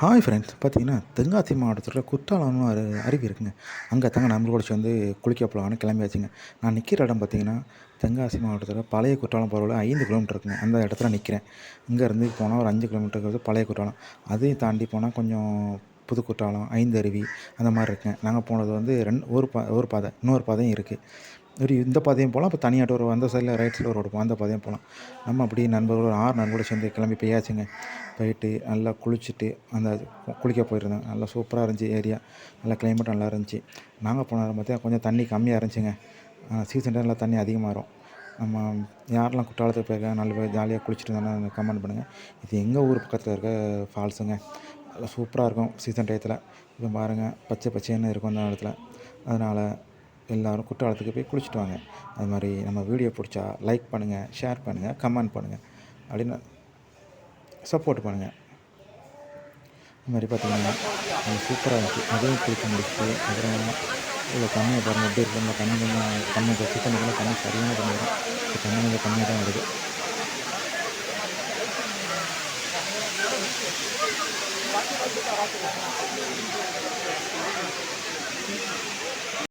Hi friends பார்த்தீங்கன்னா தென்காசி மாவட்டத்தில் குற்றாலம்னு ஒரு அருவி இருக்குங்க. அங்கே தாங்க நம்மளோட சேர்ந்து குளிக்க போகலான்னு கிளம்பியாச்சுங்க. நான் நிற்கிற இடம் பார்த்தீங்கன்னா தென்காசி மாவட்டத்தில் பழைய குற்றாலம் போகிற ஐந்து கிலோமீட்டர் இருக்குங்க. அந்த இடத்துல நிற்கிறேன் இங்கேருந்து போனால் ஒரு அஞ்சு கிலோமீட்டருக்கு பழைய குற்றாலம். அதையும் தாண்டி போனால் கொஞ்சம் புது குற்றாலம் அந்த மாதிரி இருக்குங்க நாங்கள் போனது வந்து ரெண்டு ஒரு பா ஒரு பாதை இன்னொரு பாதையும் இருக்குது ஒரு இந்த பாதையும் போகலாம் இப்போ தனியாட்ட ஒரு அந்த சைடில் ரைட் சைடில் ஒரு ரோடு போகும் அந்த பாதையும் போகலாம் நம்ம அப்படி நண்பர்கள் ஒரு ஆறு நண்பர்களோட சேர்ந்து கிளம்பி போயாச்சுங்க. போயிட்டு நல்லா குளிச்சுட்டு அந்த குளிக்க போயிருந்தோம் நல்லா சூப்பராக இருந்துச்சு ஏரியா நல்லா கிளைமேட் நல்லா இருந்துச்சு. நாங்கள் போன பார்த்தீங்கன்னா பார்த்தா கொஞ்சம் தண்ணி கம்மியாக இருந்துச்சுங்க. சீசன் டைமில் தண்ணி அதிகமாக வரும். நம்ம யாரெல்லாம் குற்றாலத்துக்கு போயிருக்காங்க நல்ல ஜாலியாக குளிச்சுட்டு இருந்தாலும் கமெண்ட் பண்ணுங்கள் இது எங்கள் ஊர் பக்கத்தில் இருக்க ஃபால்ஸுங்க நல்லா சூப்பராக இருக்கும் சீசன் டயத்தில். இப்போ பாருங்கள் பச்சை பச்சைன்னு இருக்கும் அந்த இடத்துல அதனால் எல்லோரும் குற்றாலத்துக்கு போய் குளிச்சுட்டு வாங்க. அது மாதிரி நம்ம வீடியோ பிடிச்சா லைக் பண்ணுங்கள் ஷேர் பண்ணுங்கள் கமெண்ட் பண்ணுங்கள் அப்படின்னு சப்போர்ட் பண்ணுங்கள் அது மாதிரி பார்த்தீங்கன்னா அது சூப்பராக இருந்துச்சு அதையும் குளிக்க முடிச்சு அப்புறம் இல்லை தண்ணியை பாருங்கள் எப்படி இருக்கு இந்த தண்ணி கொஞ்சம் கம்மி இப்போ தண்ணி சரியான தண்ணி வரும் தண்ணி கொஞ்சம் கம்மியாக தான் வருது. Thank you.